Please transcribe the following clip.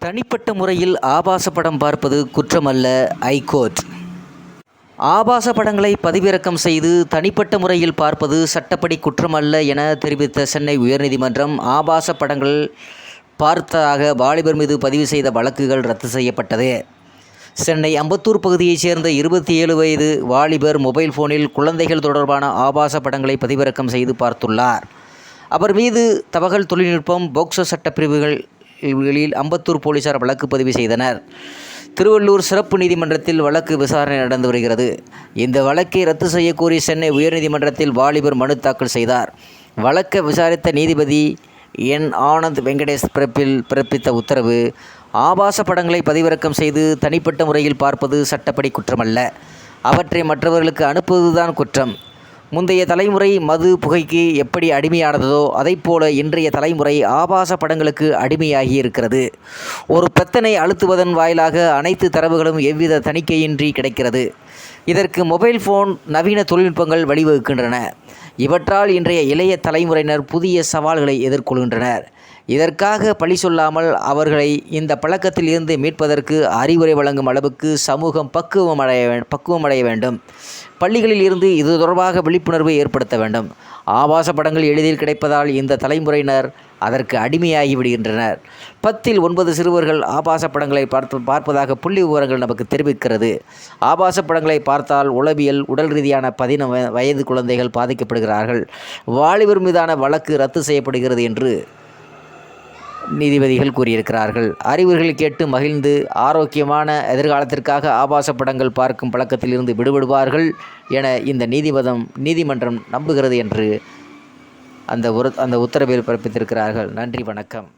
தனிப்பட்ட முறையில் ஆபாச படம் பார்ப்பது குற்றமல்ல ஐகோர்ட் ஆபாச படங்களை பதிவிறக்கம் செய்து தனிப்பட்ட முறையில் பார்ப்பது சட்டப்படி குற்றமல்ல என தெரிவித்த சென்னை உயர்நீதிமன்றம் ஆபாச படங்கள் பார்த்ததாக வாலிபர் மீது பதிவு செய்த வழக்குகள் ரத்து செய்யப்பட்டது. சென்னை அம்பத்தூர் பகுதியைச் சேர்ந்த இருபத்தி ஏழு வயது வாலிபர் மொபைல் ஃபோனில் குழந்தைகள் தொடர்பான ஆபாச படங்களை பதிவிறக்கம் செய்து பார்த்துள்ளார். அவர் மீது தவகல் தொழில்நுட்பம் போக்சோ சட்டப்பிரிவுகள் இவர்களில் அம்பத்தூர் போலீசார் வழக்கு பதிவு செய்தனர். திருவள்ளூர் சிறப்பு நீதிமன்றத்தில் வழக்கு விசாரணை நடந்து வருகிறது. இந்த வழக்கை ரத்து செய்யக்கோரி சென்னை உயர்நீதிமன்றத்தில் வாலிபர் மனு தாக்கல் செய்தார். வழக்கை விசாரித்த நீதிபதி என். ஆனந்த் வெங்கடேஷ் பிறப்பில் பிறப்பித்த உத்தரவு ஆபாச படங்களை பதிவிறக்கம் செய்து தனிப்பட்ட முறையில் பார்ப்பது சட்டப்படி குற்றமல்ல. அவற்றை மற்றவர்களுக்கு அனுப்புவதுதான் குற்றம். முந்தைய தலைமுறை மது புகைக்கு எப்படி அடிமையானதோ அதைப்போல இன்றைய தலைமுறை ஆபாச படங்களுக்கு அடிமையாகி இருக்கிறது. ஒரு பெத்தனை அழுத்துவதன் வாயிலாக அனைத்து தரவுகளும் எவ்வித தணிக்கையின்றி கிடைக்கிறது. இதற்கு மொபைல் ஃபோன் நவீன தொழில்நுட்பங்கள் வழிவகுக்கின்றன. இவற்றால் இன்றைய இளைய தலைமுறையினர் புதிய சவால்களை எதிர்கொள்கின்றனர். இதற்காக பழி சொல்லாமல் அவர்களை இந்த பழக்கத்தில் இருந்து மீட்பதற்கு அறிவுரை வழங்கும் அளவுக்கு சமூகம் பக்குவம் அடைய பக்குவம் அடைய வேண்டும். பள்ளிகளில் இருந்து இது தொடர்பாக விழிப்புணர்வை ஏற்படுத்த வேண்டும். ஆபாச படங்கள் எளிதில் கிடைப்பதால் இந்த தலைமுறையினர் அதற்கு அடிமையாகி விடுகின்றனர். பத்தில் ஒன்பது சிறுவர்கள் ஆபாச படங்களை பார்த்து பார்ப்பதாக புள்ளி விவரங்கள் நமக்கு தெரிவிக்கிறது. ஆபாச படங்களை பார்த்தால் உளவியல் உடல் ரீதியான பதின வ- வயது குழந்தைகள் பாதிக்கப்படுகிறார்கள். வாலிபர் மீதான வழக்கு ரத்து செய்யப்படுகிறது என்று நீதிபதிகள் கூறியிருக்கிறார்கள். அறிவுரைகளை கேட்டு மகிழ்ந்து ஆரோக்கியமான எதிர்காலத்திற்காக ஆபாச படங்கள் பார்க்கும் பழக்கத்திலிருந்து விடுபடுவார்கள் என இந்த நீதிபதம் நீதிமன்றம் நம்புகிறது என்று அந்த உர அந்த உத்தரவில் பிறப்பித்திருக்கிறார்கள். நன்றி வணக்கம்.